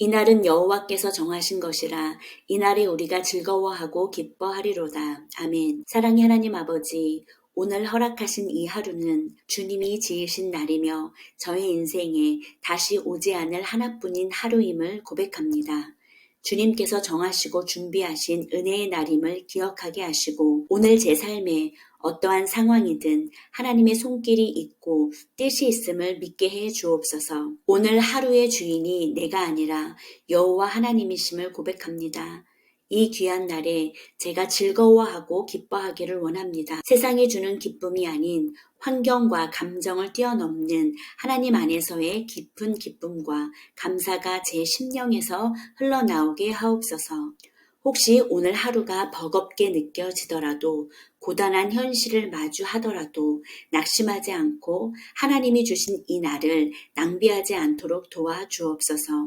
이날은 여호와께서 정하신 것이라 이날에 우리가 즐거워하고 기뻐하리로다. 아멘. 사랑의 하나님 아버지, 오늘 허락하신 이 하루는 주님이 지으신 날이며 저의 인생에 다시 오지 않을 하나뿐인 하루임을 고백합니다. 주님께서 정하시고 준비하신 은혜의 날임을 기억하게 하시고 오늘 제 삶에 어떠한 상황이든 하나님의 손길이 있고 뜻이 있음을 믿게 해 주옵소서. 오늘 하루의 주인이 내가 아니라 여호와 하나님이심을 고백합니다. 이 귀한 날에 제가 즐거워하고 기뻐하기를 원합니다. 세상이 주는 기쁨이 아닌 환경과 감정을 뛰어넘는 하나님 안에서의 깊은 기쁨과 감사가 제 심령에서 흘러나오게 하옵소서. 혹시 오늘 하루가 버겁게 느껴지더라도 고단한 현실을 마주하더라도 낙심하지 않고 하나님이 주신 이 날을 낭비하지 않도록 도와주옵소서.